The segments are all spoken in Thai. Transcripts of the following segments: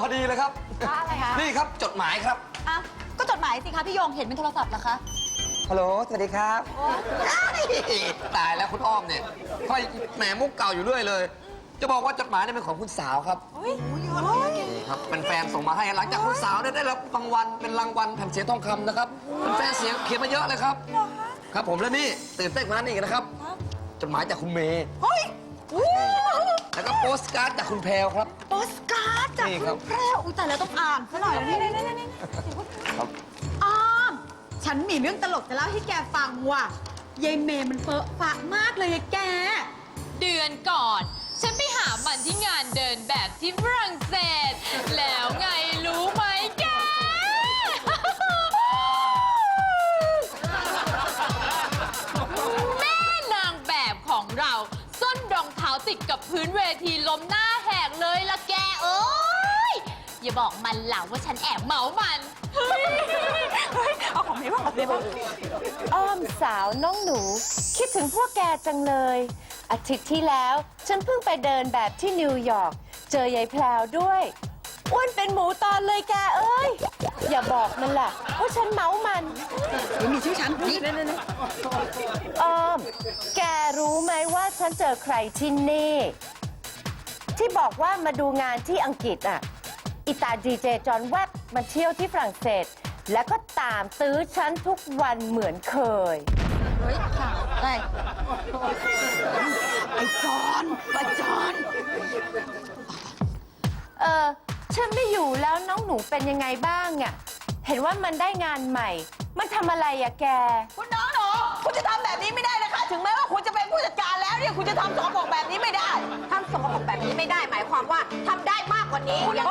พอดีเลยครับ อะไรคะนี่ครับจดหมายครับอ้าวก็จดหมายสิคะพี่โยงเห็นเป็นโทรศัพท์เหรอคะ ฮัลโหล สวัสดีครับตายแล้วคุณอ้อมเนี่ยค่อยแหมมุกเก่าอยู่เรื่อยเลย จะบอกว่าจดหมายเนี่ยเป็นของคุณสาวครับอุ้ยนี่ครับเป็นแฟนส่งมาให้หลังจากคุณสาวเนี่ยได้รับรางวัลเป็นรางวัลแผ่นเสียงทองคำนะครับเป็นแฟนเสียงเขียนมาเยอะเลยครับ ครับผมแล้วนี่ตื่นเต้นมานี่นะครับ จดหมายจากคุณเมย์ เฮ้ยอุ้ย แล้วก็โปสการ์ดจากคุณแพรวครับ โปสการ์ดจากนี่คุครับณแพรวอุ้ยแต่แล้วต้องอ่านซะหน่อยนี่นี่นี่นี่ครับ อ้อม ฉันมีเรื่องตลกจะเล่าให้แกฟังว่ะยายเมย์มันเฟอะฟะมากเลยอะแก เดือนก่อน ฉันไปหามันที่งานเดินแบบที่ฝรั่งเศส แล้ว ติดกับพื้นเวทีล้มหน้าแหกเลยละแกเอ้ย อย่าบอกมันหล่าว่าฉันแอบเมามันเอาของไหนบ้างเอาของไหนบ้างอ้อมสาวน้องหนู คิดถึงพวกแกจังเลย อาทิตย์ที่แล้ว ฉันเพิ่งไปเดินแบบที่นิวยอร์กเจอยายแพลวด้วย อ้วนเป็นหมูตอนเลยแกเอ้ย อย่าบอกมันล่ะว่าฉันเมามันมีชื่อฉันนี่นี่นี่อ้อม แกรู้ไหมว่าฉันเจอใครที่นี่ ที่บอกว่ามาดูงานที่อังกฤษอะอีตาดีเจจอนแวบมาเที่ยวที่ฝรั่งเศส แล้วก็ตามตื้อฉันทุกวันเหมือนเคย เฮ้ยค่ะอะไรไอ้จอนไอ้จอน เออ ฉันไม่อยู่แล้วน้องหนูเป็นยังไงบ้างอะเห็นว่ามันได้งานใหม่ มันทำอะไรอะแก คุณน้องหนูคุณจะทำแบบนี้ไม่ได้นะคะ ถึงแม้ว่าคุณจะเป็นผู้จัดการแล้วเนี่ยคุณจะทำสองบอกแบบนี้ไม่ได้ ทำสองบอกแบบนี้ไม่ได้ หมายความว่าทำได้มากกว่านี้อย่าง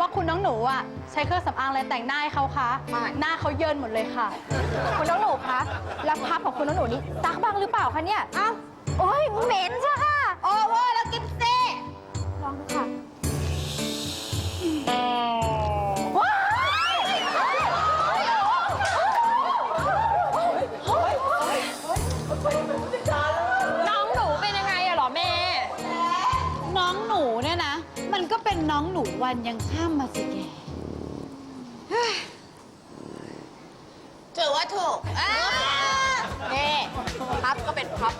ว่าคุณน้องหนูอะใช้เครื่องสำอางอะไรแต่งหน้าให้เขาคะหน้าเขาเยินหมดเลยค่ะ คุณน้องหนูคะแล้วพับของคุณน้องหนูนี่ตักบ้างหรือเปล่าคะเนี่ยอ้าวโอ้ยเหม็นใช่ค่ะ โอ้โหแล้วกินเซ่ลองดูค่ะว้ายน้องหนูเป็นยังไงอะเหรอแม่ น้องหนูเนี่ยนะ มันก็เป็นน้องหนูวันยังข้ามมาสิแกถือว่าถูกอ่านี่พับก็เป็นพับ